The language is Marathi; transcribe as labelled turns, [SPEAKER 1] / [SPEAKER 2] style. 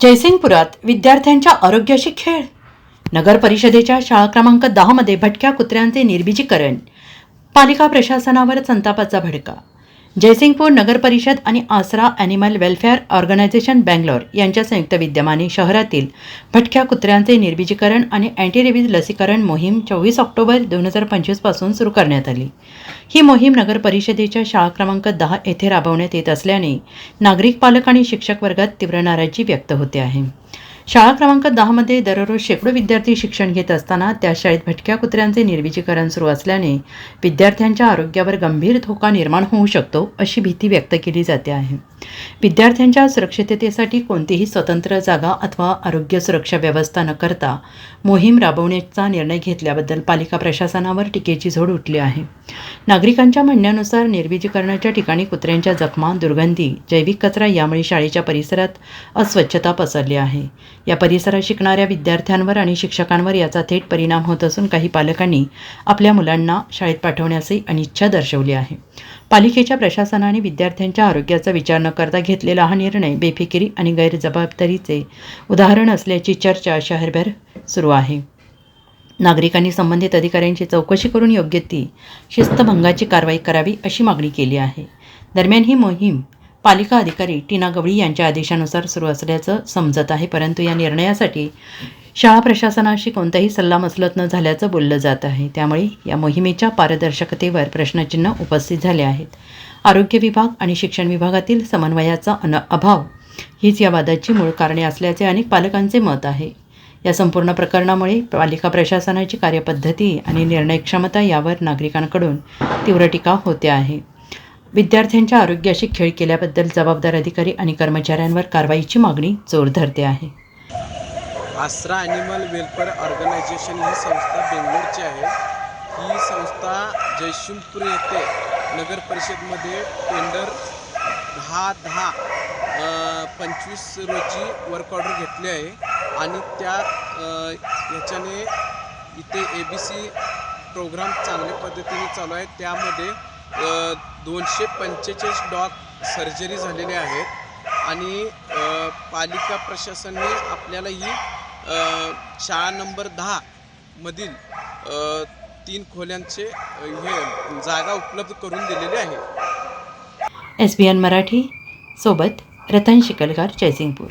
[SPEAKER 1] जयसिंगपुरात विद्यार्थ्यांच्या आरोग्याशी खेळ. नगर परिषदेच्या शाळा क्रमांक दहामध्ये भटक्या कुत्र्यांचे निर्बिजीकरण. पालिका प्रशासनावर संतापाचा भडका. जयसिंगपूर नगर परिषद आणि आसरा ॲनिमल वेलफेअर ऑर्गनायझेशन बँगलोर यांच्या संयुक्त विद्यमाने शहरातील भटक्या कुत्र्यांचे निर्बीजीकरण आणि अँटीरेबीज लसीकरण मोहीम चोवीस ऑक्टोबर दोन हजार पंचवीसपासून सुरू करण्यात आली. ही मोहीम नगर परिषदेच्या शाळा क्रमांक दहा येथे राबवण्यात येत असल्याने नागरिक पालक आणि शिक्षक वर्गात तीव्र नाराजी व्यक्त होते आहे. शाळा क्रमांक दहामध्ये दररोज शेकडो विद्यार्थी शिक्षण घेत असताना त्या शाळेत भटक्या कुत्र्यांचे निर्विजीकरण सुरू असल्याने विद्यार्थ्यांच्या आरोग्यावर गंभीर धोका निर्माण होऊ शकतो अशी भीती व्यक्त केली जाते आहे. विद्यार्थ्यांच्या सुरक्षिततेसाठी कोणतीही स्वतंत्र जागा अथवा आरोग्य सुरक्षा व्यवस्था न करता मोहीम राबवण्याचा निर्णय घेतल्याबद्दल पालिका प्रशासनावर टीकेची झोड उठली आहे. नागरिकांच्या म्हणण्यानुसार निर्विजीकरणाच्या ठिकाणी कुत्र्यांच्या जखमा दुर्गंधी जैविक कचरा यामुळे शाळेच्या परिसरात अस्वच्छता पसरली आहे. या परिसरात शिकणाऱ्या विद्यार्थ्यांवर आणि शिक्षकांवर याचा थेट परिणाम होत असून काही पालकांनी आपल्या मुलांना शाळेत पाठवण्याची अनिच्छा दर्शवली आहे. पालिकेच्या प्रशासनाने विद्यार्थ्यांच्या आरोग्याचा विचार न करता घेतलेला हा निर्णय बेफिकिरी आणि गैरजबाबदारीचे उदाहरण असल्याची चर्चा शहरभर सुरू आहे. नागरिकांनी संबंधित अधिकाऱ्यांची चौकशी करून योग्य ती शिस्तभंगाची कारवाई करावी अशी मागणी केली आहे. दरम्यान ही मोहीम पालिका अधिकारी टीना गवळी यांच्या आदेशानुसार सुरू असल्याचं समजत आहे परंतु या निर्णयासाठी शाळा प्रशासनाशी कोणताही सल्लामसलत न झाल्याचं बोललं जात आहे. त्यामुळे या मोहिमेच्या पारदर्शकतेवर प्रश्नचिन्ह उपस्थित झाले आहेत. आरोग्य विभाग आणि शिक्षण विभागातील समन्वयाचा अन अभाव हीच या वादाची मूळ कारणे असल्याचे अनेक पालकांचे मत आहे. या संपूर्ण प्रकरणामुळे पालिका प्रशासनाची कार्यपद्धती आणि निर्णय क्षमता यावर नागरिकांकडून तीव्र टीका होते आहे. विद्यार्थ्यांच्या आरोग्याशी खेळ केल्याबद्दल जबाबदार अधिकारी आणि कर्मचाऱ्यांवर कारवाईची मागणी जोर धरते आहे.
[SPEAKER 2] आसरा ॲनिमल वेलफेअर ऑर्गनायझेशन ही संस्था बेंगलोरची आहे. ही संस्था जयशिंगपूर येथे नगर परिषदमध्ये टेंडर दहा दहा पंचवीस रोजी वर्क ऑर्डर घेतली आहे. आणि त्या ह्याच्याने इथे ए बी सी प्रोग्राम चांगल्या पद्धतीने चालू आहे. त्यामध्ये दोनशे पंचेचाळीस डॉग सर्जरी झालेले आहेत आणि पालिका प्रशासनाने आपल्याला ही शाळा नंबर दहा मधील तीन खोल्यांचे हे जागा उपलब्ध करून दिलेली आहे.
[SPEAKER 1] एस बी एन मराठी सोबत रतन शिकलगार जयसिंगपूर.